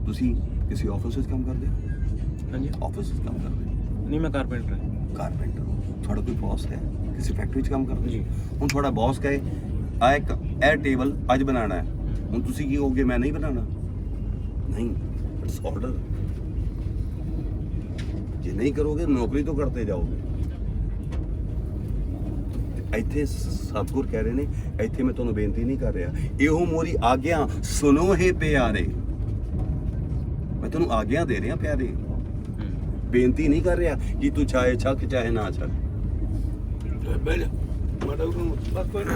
ਤੁਸੀਂ ਕਿਸੇ ਆਫਿਸ ਵਿੱਚ ਕੰਮ ਕਰਦੇ ਹੋ? ਹਾਂਜੀ। ਆਫਿਸ ਵਿੱਚ ਕੰਮ ਕਰਦੇ ਨਹੀਂ ਮੈਂ ਕਾਰਪੈਂਟਰ ਹਾਂ ਕਾਰਪੈਂਟਰ ਤੁਹਾਡਾ ਕੋਈ ਬੌਸ ਹੈ? ਕਿਸੇ ਫੈਕਟਰੀ 'ਚ ਕੰਮ ਕਰਦੇ ਜੀ। ਹੁਣ ਤੁਹਾਡਾ ਬੌਸ ਕਹੇ ਆ ਇੱਕ ਇਹ ਟੇਬਲ ਅੱਜ ਬਣਾਉਣਾ ਹੈ। ਹੁਣ ਤੁਸੀਂ ਕੀ ਕਹੋਗੇ ਮੈਂ ਨਹੀਂ ਬਣਾਉਣਾ? ਨਹੀਂ ਇਟਸ ਆਰਡਰ ਜੇ ਨਹੀਂ ਕਰੋਗੇ ਨੌਕਰੀ ਤੋਂ ਕਰਤੇ ਜਾਓਗੇ। ਇੱਥੇ ਸਤਿਗੁਰ ਕਹਿ ਰਹੇ ਨੇ ਇੱਥੇ ਮੈਂ ਤੁਹਾਨੂੰ ਬੇਨਤੀ ਨਹੀਂ ਕਰ ਰਿਹਾ। ਇਹੋ ਮੋਰੀ ਆਗਿਆ ਸੁਨੋ ਹੈ ਪਿਆਰੇ। ਮੈਂ ਤੁਹਾਨੂੰ ਆਗਿਆ ਦੇ ਰਿਹਾ ਪਿਆਰੇ। ਬੇਨਤੀ ਨਹੀਂ ਕਰ ਰਿਹਾ ਕਿ ਤੂੰ ਚਾਹੇ ਛੱਕ ਚਾਹੇ ਨਾ ਛੱਕ ਮਾੜਾ ਬਸ ਕੋਈ ਨਾ।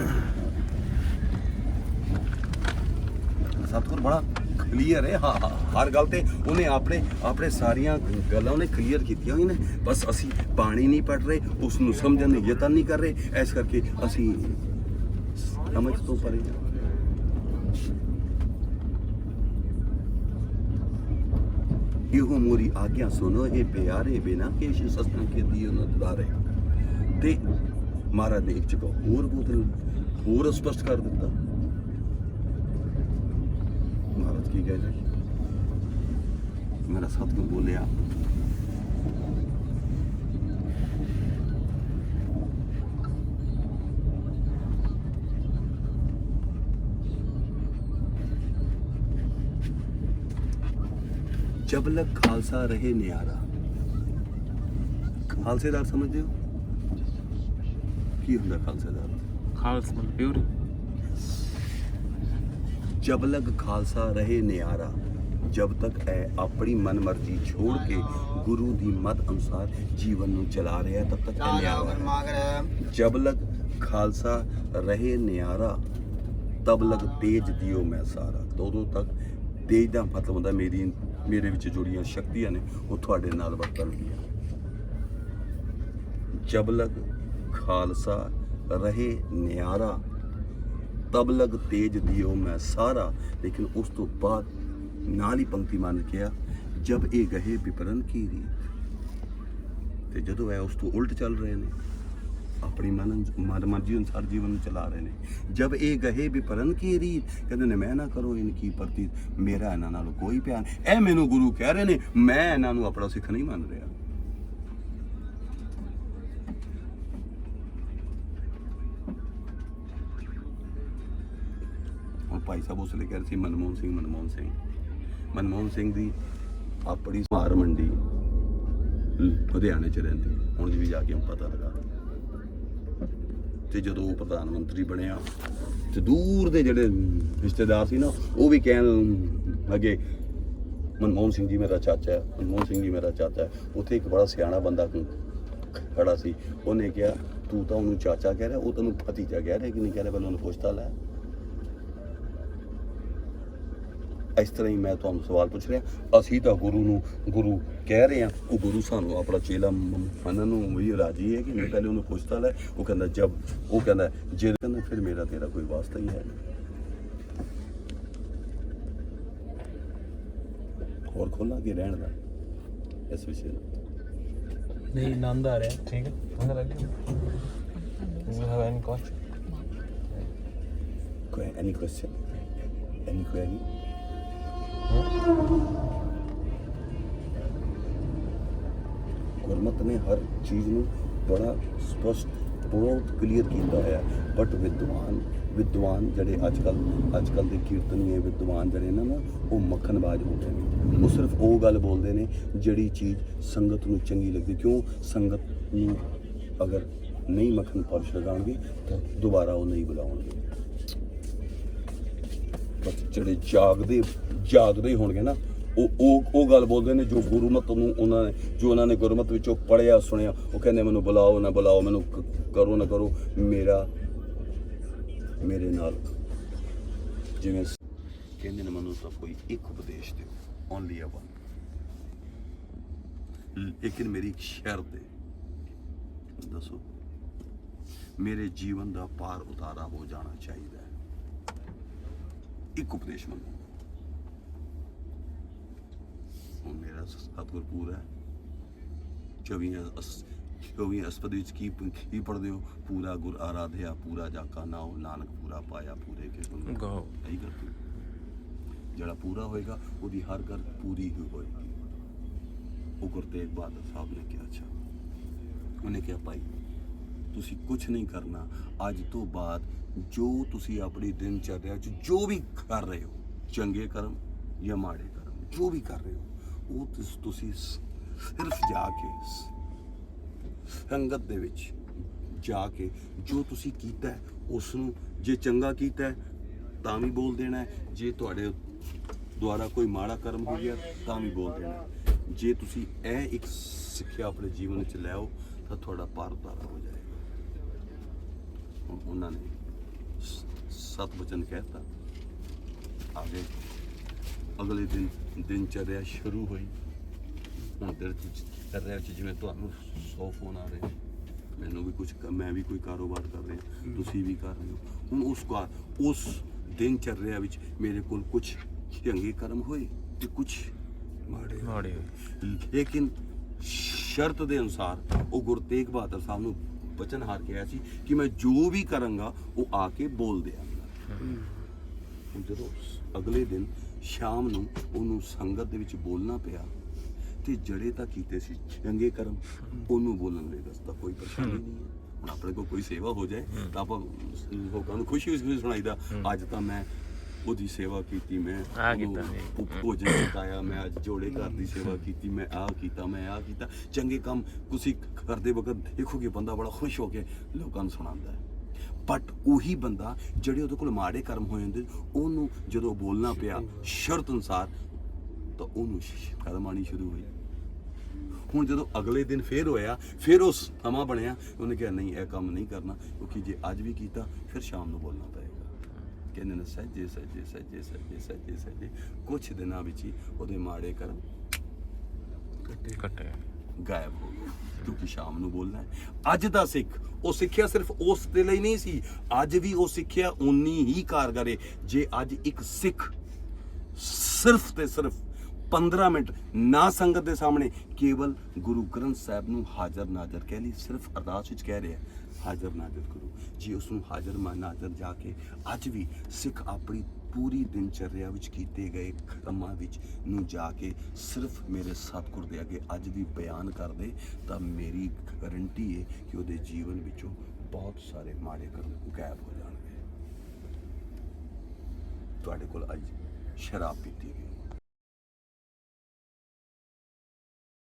ਸਤਿਗੁਰ ਬੜਾ ਕਲੀਅਰ ਹੈ। ਹਾਂ ਹਾਂ ਹਰ ਗੱਲ ਤੇ ਉਹਨੇ ਆਪਣੇ ਆਪਣੇ ਸਾਰੀਆਂ ਗੱਲਾਂ ਉਹਨੇ ਕਲੀਅਰ ਕੀਤੀਆਂ ਹੋਈਆਂ ਨੇ। ਬਸ ਅਸੀਂ ਬਾਣੀ ਨਹੀਂ ਪੜ ਰਹੇ ਉਸ ਨੂੰ ਸਮਝਣ ਦੀ ਯਤਨ ਨਹੀਂ ਕਰ ਰਹੇ। ਇਸ ਕਰਕੇ ਅਸੀਂ ਸਮਝ ਤੋਂ ਪਰੇ ਹਾਂ ਇਹੋ ਮੋਰੀ ਆਗਿਆ ਸੁਨੋ ਇਹ ਪਿਆਰੇ ਬਿਨਾ ਕੇਸ਼ ਸਸਤਨ ਕੇ ਦਿਓ ਨ ਦੁਆਰੇ। ਤੇ ਮਹਾਰਾਜ ਨੇ ਇੱਕ ਜਗ੍ਹਾ ਹੋਰ ਬੋਤਲ ਹੋਰ ਸਪਸ਼ਟ ਕਰ ਦਿੱਤਾ? ਮਹਾਰਾਜ ਕੀ ਕਹਿ ਰਹੇ? ਮੇਰਾ ਸਤਿਗੁਰ ਬੋਲਿਆ ਜਬ ਲਗ ਖਾਲਸਾ ਰਹੇ ਨਿਆਰਾ ਖਾਲਸੇਦਾਰ ਸਮਝਦੇ ਹੋ ਕੀ ਹੁੰਦਾ ਖਾਲਸੇਦਾਰ ਖਾਲਸ ਮਤਲਬ ਪਿਓਰ ਜਬ ਲਗ ਖਾਲਸਾ ਰਹੇ ਨਿਆਰਾ ਜਬ ਤੱਕ ਇਹ ਆਪਣੀ ਮਨਮਰਜ਼ੀ ਛੋੜ ਕੇ ਗੁਰੂ ਦੀ ਮਤ ਅਨੁਸਾਰ ਜੀਵਨ ਨੂੰ ਚਲਾ ਰਿਹਾ ਤਬ ਤੱਕ ਇਹ ਨਿਆਰਾ ਹੈ। ਜਬ ਲਗ ਖਾਲਸਾ ਰਹੇ ਨਿਆਰਾ ਤਬ ਲਗ ਤੇਜ ਦਿਓ ਮੈਂ ਸਾਰਾ ਉਦੋਂ ਤੱਕ ਤੇਜ ਦਾ ਮਤਲਬ ਹੁੰਦਾ ਮੇਰੀ ਮੇਰੇ ਵਿੱਚ ਜੁੜੀਆਂ ਸ਼ਕਤੀਆਂ ਨੇ, ਉਹ ਤੁਹਾਡੇ ਨਾਲ ਵਰਤਣਗੀਆਂ। ਜਬਲਗ ਖਾਲਸਾ ਰਹੇ ਨਿਆਰਾ, ਤਬਲਗ ਤੇਜ ਦਿਓ ਮੈਂ ਸਾਰਾ। ਲੇਕਿਨ ਉਸ ਤੋਂ ਬਾਅਦ ਨਾਲ ਹੀ ਪੰਕਤੀ ਮੰਨ ਕਿਹਾ ਜਬ ਇਹ ਗਏ ਵਿਪਰਨ ਕੀ ਰੀਤ? ਤੇ ਜਦੋਂ ਇਹ ਉਸ ਤੋਂ ਉਲਟ ਚੱਲ ਰਹੇ ਨੇ ਆਪਣੀ ਮਨ ਮਨ ਮਰਜ਼ੀ ਅਨੁਸਾਰ ਜੀਵਨ ਨੂੰ ਚਲਾ ਰਹੇ ਨੇ। ਜਬ ਇਹ ਗਏ ਵਿਪਰਨ ਕੀ ਰੀਤ, ਕਹਿੰਦੇ ਨੇ, ਮੈਂ ਨਾ ਕਰੋ ਇਨ ਕੀ ਪ੍ਰਤੀ ਮੇਰਾ ਇਹਨਾਂ ਨਾਲ ਕੋਈ ਪਿਆਰ ਨਹੀਂ। ਇਹ ਮੈਨੂੰ ਗੁਰੂ ਕਹਿ ਰਹੇ ਨੇ, ਮੈਂ ਇਹਨਾਂ ਨੂੰ ਆਪਣਾ ਸਿੱਖ ਨਹੀਂ ਮੰਨ ਰਿਹਾ। ਹੁਣ ਭਾਈ ਸਾਹਿਬ ਉਸ ਲਈ ਕਹਿ ਰਹੇ ਸੀ, ਮਨਮੋਹਨ ਸਿੰਘ ਮਨਮੋਹਨ ਸਿੰਘ। ਮਨਮੋਹਨ ਸਿੰਘ ਦੀ ਆਪਣੀ ਮਾਰ ਮੰਡੀ ਲੁਧਿਆਣੇ ਚ ਰਹਿੰਦੀ। ਹੁਣ ਵੀ ਜਾ ਕੇ ਹੁਣ ਪਤਾ ਲਗਾ। ਤੇ ਜਦੋਂ ਉਹ ਪ੍ਰਧਾਨ ਮੰਤਰੀ ਬਣਿਆ ਤੇ ਦੂਰ ਦੇ ਜਿਹੜੇ ਰਿਸ਼ਤੇਦਾਰ ਸੀ ਨਾ, ਉਹ ਵੀ ਕਹਿਣ ਲੱਗੇ, ਮਨਮੋਹਨ ਸਿੰਘ ਜੀ ਮੇਰਾ ਚਾਚਾ ਹੈ, ਮਨਮੋਹਨ ਸਿੰਘ ਜੀ ਮੇਰਾ ਚਾਚਾ ਹੈ। ਉੱਥੇ ਇੱਕ ਬੜਾ ਸਿਆਣਾ ਬੰਦਾ ਖੜਾ ਸੀ। ਉਹਨੇ ਕਿਹਾ, ਤੂੰ ਤਾਂ ਉਹਨੂੰ ਚਾਚਾ ਕਹਿ ਰਿਹਾ, ਉਹ ਤੈਨੂੰ ਭਤੀਜਾ ਕਹਿ ਰਿਹਾ ਕਿ ਨਹੀਂ ਕਹਿ ਰਿਹਾ? ਪਹਿਲਾਂ ਉਹਨੂੰ ਪੁੱਛਤਾ, ਲੈ। ਇਸ ਤਰ੍ਹਾਂ ਹੀ ਮੈਂ ਤੁਹਾਨੂੰ ਸਵਾਲ ਪੁੱਛ ਰਿਹਾ। ਅਸੀਂ ਤਾਂ ਗੁਰੂ ਨੂੰ ਗੁਰੂ ਕਹਿ ਰਹੇ ਹਾਂ ਉਹ ਗੁਰੂ ਸਾਨੂੰ ਆਪਣਾ ਚੇਲਾ ਮੰਨਣ ਨੂੰ ਵੀ ਰਾਜੀ ਹੈ ਕਿ ਨਹੀਂ? ਪਹਿਲੇ ਉਹਨੂੰ ਪੁੱਛਤਾ ਲੈ ਉਹ ਕਹਿੰਦਾ ਜਬ ਉਹ ਕਹਿੰਦਾ ਜੇ ਕਹਿੰਦਾ ਫਿਰ ਮੇਰਾ ਤੇਰਾ ਕੋਈ ਵਾਸਤਾ ਹੀ ਹੈ ਨਹੀਂ। ਹੋਰ ਖੋਲਾਂਗੇ ਰਹਿਣ ਦਾ ਇਸ ਵਿਸ਼ੇ ਨੂੰ। ਨਹੀਂ ਆਨੰਦ ਆ ਰਿਹਾ ਠੀਕ ਹੈ? ਅੰਦਰ ਆ ਗਿਆ ਯੂ ਹੈਵ ਐਨੀ ਕੁਐਸਚਨ ਕੋਈ ਐਨੀ ਕੁਐਸਚਨ ਐਨੀ ਕੁਐਰੀ ਗੁਰਮਤ ਨੇ ਹਰ ਚੀਜ਼ ਨੂੰ ਬੜਾ ਸਪਸ਼ਟ ਬਹੁਤ ਕਲੀਅਰ ਕੀਤਾ ਹੋਇਆ ਬਟ ਵਿਦਵਾਨ ਵਿਦਵਾਨ ਜਿਹੜੇ ਅੱਜ ਕੱਲ ਅੱਜ ਕੱਲ ਦੇ ਕੀਰਤਨੀਏ ਵਿਦਵਾਨ ਜਿਹੜੇ ਨੇ ਨਾ, ਉਹ ਮੱਖਣਬਾਜ਼ ਹੋ ਗਏ ਨੇ। ਉਹ ਸਿਰਫ ਉਹ ਗੱਲ ਬੋਲਦੇ ਨੇ ਜਿਹੜੀ ਚੀਜ਼ ਸੰਗਤ ਨੂੰ ਚੰਗੀ ਲੱਗਦੀ। ਕਿਉਂ? ਸੰਗਤ ਨੂੰ ਅਗਰ ਨਹੀਂ ਮੱਖਣ ਪਰਸ਼ ਲਗਾਉਣਗੇ, ਤਾਂ ਦੁਬਾਰਾ ਉਹ ਨਹੀਂ ਬੁਲਾਉਣਗੇ। ਬਸ ਜਿਹੜੇ ਜਾਗਦੇ ਜਾਗਦੇ ਹੋਣਗੇ ਨਾ। ਉਹ ਉਹ ਉਹ ਗੱਲ ਬੋਲਦੇ ਨੇ ਜੋ ਗੁਰਮਤ ਨੂੰ ਉਹਨਾਂ ਨੇ, ਜੋ ਉਹਨਾਂ ਨੇ ਗੁਰਮਤ ਵਿੱਚੋਂ ਪੜਿਆ ਸੁਣਿਆ, ਉਹ ਕਹਿੰਦੇ ਮੈਨੂੰ ਬੁਲਾਓ, ਨਾ ਬੁਲਾਓ, ਮੈਨੂੰ ਕਰੋ, ਨਾ ਕਰੋ। ਮੇਰਾ, ਮੇਰੇ ਨਾਲ ਜਿਵੇਂ ਕਹਿੰਦੇ ਨੇ ਮੈਨੂੰ ਤਾਂ ਕੋਈ ਇੱਕ ਉਪਦੇਸ਼ ਦਿਓ ਓਨਲੀ ਅ ਵਨ ਲੇਕਿਨ ਮੇਰੀ ਇੱਕ ਸ਼ਰਤ ਹੈ। ਦੱਸੋ, ਮੇਰੇ ਜੀਵਨ ਦਾ ਪਾਰ ਉਤਾਰਾ ਹੋ ਜਾਣਾ ਚਾਹੀਦਾ ਹੈ। ਇੱਕ ਉਪਦੇਸ਼ ਮੰਗੋ ਹੁਣ ਮੇਰਾ ਸਤਿਗੁਰ ਪੂਰਾ ਹੈ। 24 ਅਸ- 24 ਅਸਪਦ ਵਿੱਚ ਕੀ ਕੀ ਪੜਦੇ ਹੋ? ਪੂਰਾ ਗੁਰ ਆਰਾਧਿਆ ਪੂਰਾ ਜਾ ਕਾ ਨਾਉ ਨਾਨਕ ਪੂਰਾ ਪਾਇਆ ਪੂਰੇ ਕੇ ਗੁਣ ਗਾਓ। ਇਹੀ ਕਰਦੇ। ਜਿਹੜਾ ਪੂਰਾ ਹੋਏਗਾ ਉਹਦੀ ਹਰ ਗੱਲ ਪੂਰੀ ਹੀ ਹੋਏਗੀ। ਉਹ ਗੁਰੂ ਤੇਗ ਬਹਾਦਰ ਸਾਹਿਬ ਨੇ ਕਿਹਾ ਅੱਛਾ। ਉਹਨੇ ਕਿਹਾ ਭਾਈ ਤੁਸੀਂ ਕੁਝ ਨਹੀਂ ਕਰਨਾ। ਅੱਜ ਤੋਂ ਬਾਅਦ ਜੋ ਤੁਸੀਂ ਆਪਣੀ ਦਿਨ ਚਰਿਆ ਚ ਜੋ ਵੀ ਕਰ ਰਹੇ ਹੋ ਚੰਗੇ ਕਰਮ ਜਾਂ ਮਾੜੇ ਕਰਮ ਜੋ ਵੀ ਕਰ ਰਹੇ ਹੋ ਉਹ ਤੁਸ- ਤੁਸੀਂ ਸਿਰਫ ਜਾ ਕੇ ਸੰਗਤ ਦੇ ਵਿੱਚ ਜਾ ਕੇ ਜੋ ਤੁਸੀਂ ਕੀਤਾ ਹੈ, ਉਸ ਨੂੰ ਜੇ ਚੰਗਾ ਕੀਤਾ ਤਾਂ ਵੀ ਬੋਲ ਦੇਣਾ ਜੇ ਤੁਹਾਡੇ ਦੁਆਰਾ ਕੋਈ ਮਾੜਾ ਕਰਮ ਹੋ ਗਿਆ ਤਾਂ ਵੀ ਬੋਲ ਦੇਣਾ ਜੇ ਤੁਸੀਂ ਇਹ ਇੱਕ ਸਿੱਖਿਆ ਆਪਣੇ ਜੀਵਨ ਵਿੱਚ ਲੈ ਤਾਂ ਤੁਹਾਡਾ ਪਾਰ ਉਤਾਰਾ ਹੋ ਜਾਏਗਾ। ਹੁਣ ਉਹਨਾਂ ਨੇ ਸ- ਸਤ ਵਚਨ ਕਹਿਤਾ ਆਗੇ। ਅਗਲੇ ਦਿਨ ਦਿਨ ਚਰਿਆ ਸ਼ੁਰੂ ਹੋਈ। ਹੁਣ ਦਿਨ ਚੱਲ ਰਿਹਾ ਚ ਜਿਵੇਂ ਤੁਹਾਨੂੰ 100 ਫੋਨ ਆ ਰਹੇ। ਮੈਨੂੰ ਵੀ ਕੁਝ ਮੈਂ ਵੀ ਕੋਈ ਕਾਰੋਬਾਰ ਕਰ ਰਿਹਾ। ਤੁਸੀਂ ਵੀ ਕਰ ਰਹੇ ਹੋ। ਹੁਣ ਉਸ ਕਾ ਉਸ ਦਿਨ ਚਰਿਆ ਵਿੱਚ ਮੇਰੇ ਕੋਲ ਕੁਝ ਚੰਗੇ ਕਰਮ ਹੋਏ ਤੇ ਕੁਝ ਮਾੜੇ ਮਾੜੇ। ਲੇਕਿਨ ਸ਼ਰਤ ਦੇ ਅਨੁਸਾਰ ਉਹ ਗੁਰੂ ਤੇਗ ਬਹਾਦਰ ਸਾਹਿਬ ਨੂੰ ਬਚਨ ਹਾਰ ਕੇ ਆਇਆ ਸੀ ਕਿ ਮੈਂ ਜੋ ਵੀ ਕਰਾਂਗਾ ਉਹ ਆ ਕੇ ਬੋਲ ਦਿਆਂਗਾ ਹੁਣ ਜਦੋਂ ਅਗਲੇ ਦਿਨ ਸ਼ਾਮ ਨੂੰ ਉਹਨੂੰ ਸੰਗਤ ਦੇ ਵਿੱਚ ਬੋਲਣਾ ਪਿਆ ਤੇ ਜੜੇ ਤਾਂ ਕੀਤੇ ਸੀ ਚੰਗੇ ਕਰਮ ਉਹਨੂੰ ਬੋਲਣ ਲਈ ਰਸਤਾ ਕੋਈ ਪਰੇਸ਼ਾਨੀ ਨਹੀਂ ਹੈ। ਹੁਣ ਆਪਣੇ ਕੋਲ ਕੋਈ ਸੇਵਾ ਹੋ ਜਾਏ ਤਾਂ ਆਪਾਂ ਲੋਕਾਂ ਨੂੰ ਖੁਸ਼ੀ ਖੁਸ਼ੀ ਸੁਣਾਈਦਾ ਅੱਜ ਤਾਂ ਮੈਂ ਉਹਦੀ ਸੇਵਾ ਕੀਤੀ ਮੈਂ ਉਹਨੂੰ ਕੀਤਾ ਭੋਜਨ ਚਕਾਇਆ ਮੈਂ ਅੱਜ ਜੋੜੇ ਘਰ ਦੀ ਸੇਵਾ ਕੀਤੀ ਮੈਂ ਆਹ ਕੀਤਾ ਮੈਂ ਆਹ ਕੀਤਾ। ਚੰਗੇ ਕੰਮ ਤੁਸੀਂ ਕਰਦੇ ਵਕਤ ਦੇਖੋਗੇ ਬੰਦਾ ਬੜਾ ਖੁਸ਼ ਹੋ ਕੇ ਲੋਕਾਂ ਨੂੰ ਸੁਣਾਉਂਦਾ ਹੈ। ਬਟ ਉਹੀ ਬੰਦਾ ਜਿਹੜੇ ਉਹਦੇ ਕੋਲ ਮਾੜੇ ਕਰਮ ਹੋਏ ਹੁੰਦੇ ਉਹਨੂੰ ਜਦੋਂ ਬੋਲਣਾ ਪਿਆ ਸ਼ਰਤ ਅਨੁਸਾਰ ਤਾਂ ਉਹਨੂੰ ਸ਼ਰਮ ਆਣੀ ਸ਼ੁਰੂ ਹੋਈ। ਹੁਣ ਜਦੋਂ ਅਗਲੇ ਦਿਨ ਫੇਰ ਹੋਇਆ ਫਿਰ ਉਸ ਸਮਾਂ ਬਣਿਆ ਉਹਨੇ ਕਿਹਾ ਨਹੀਂ ਇਹ ਕੰਮ ਨਹੀਂ ਕਰਨਾ ਕਿਉਂਕਿ ਜੇ ਅੱਜ ਵੀ ਕੀਤਾ ਫਿਰ ਸ਼ਾਮ ਨੂੰ ਬੋਲਣਾ ਪਏਗਾ। ਕਹਿੰਦੇ ਨੇ ਸੱਜੇ ਸੱਜੇ ਸੱਜੇ ਸੱਜੇ ਸੱਜੇ ਸੱਜੇ। ਕੁਝ ਦਿਨਾਂ ਵਿੱਚ ਹੀ ਉਹਦੇ ਮਾੜੇ ਕਰਮ ਕੱਟੇ। ਗਾਇਬ ਹੋ ਗਏ। ਕਿਉਂਕਿ ਸ਼ਾਮ ਨੂੰ ਬੋਲਣਾ ਹੈ। ਅੱਜ ਦਾ ਸਿੱਖ, ਉਹ ਸਿੱਖਿਆ ਸਿਰਫ ਉਸ ਦੇ ਲਈ ਨਹੀਂ ਸੀ, ਅੱਜ ਵੀ ਉਹ ਸਿੱਖਿਆ ਉਨੀ ਹੀ ਕਾਰਗਰ ਹੈ ਜੇ ਅੱਜ ਇੱਕ ਸਿੱਖ ਸਿਰਫ ਤੇ ਸਿਰਫ 15 ਮਿੰਟ ਨਾ ਸੰਗਤ ਦੇ ਸਾਹਮਣੇ ਕੇਵਲ ਗੁਰੂ ਗ੍ਰੰਥ ਸਾਹਿਬ ਨੂੰ ਹਾਜ਼ਰ ਨਾਜ਼ਰ ਕਹਿ ਲਈ, ਸਿਰਫ ਅਰਦਾਸ ਵਿੱਚ ਕਹਿ ਰਿਹਾ ਹਾਜ਼ਰ ਨਾਜ਼ਰ ਕਰੋ ਜੇ ਉਸ ਨੂੰ ਹਾਜ਼ਰ ਮਾ, ਨਾਜ਼ਰ ਜਾ ਕੇ ਅੱਜ ਵੀ ਸਿੱਖ ਆਪਣੀ ਪੂਰੀ ਦਿਨਚਰਿਆ ਵਿੱਚ ਕੀਤੇ ਗਏ ਕੰਮਾਂ ਵਿੱਚ ਨੂੰ ਜਾ ਕੇ ਸਿਰਫ ਮੇਰੇ ਸਤਿਗੁਰ ਦੇ ਅੱਗੇ ਅੱਜ ਵੀ ਬਿਆਨ ਕਰਦੇ, ਤਾਂ ਮੇਰੀ ਗਰੰਟੀ ਹੈ ਕਿ ਉਹਦੇ ਜੀਵਨ ਵਿੱਚੋਂ ਬਹੁਤ ਸਾਰੇ ਮਾੜੇ ਕਰਮ ਗਾਇਬ ਹੋ ਜਾਣਗੇ। ਤੁਹਾਡੇ ਕੋਲ ਅੱਜ ਸ਼ਰਾਬ ਪੀਤੀ ਗਈ।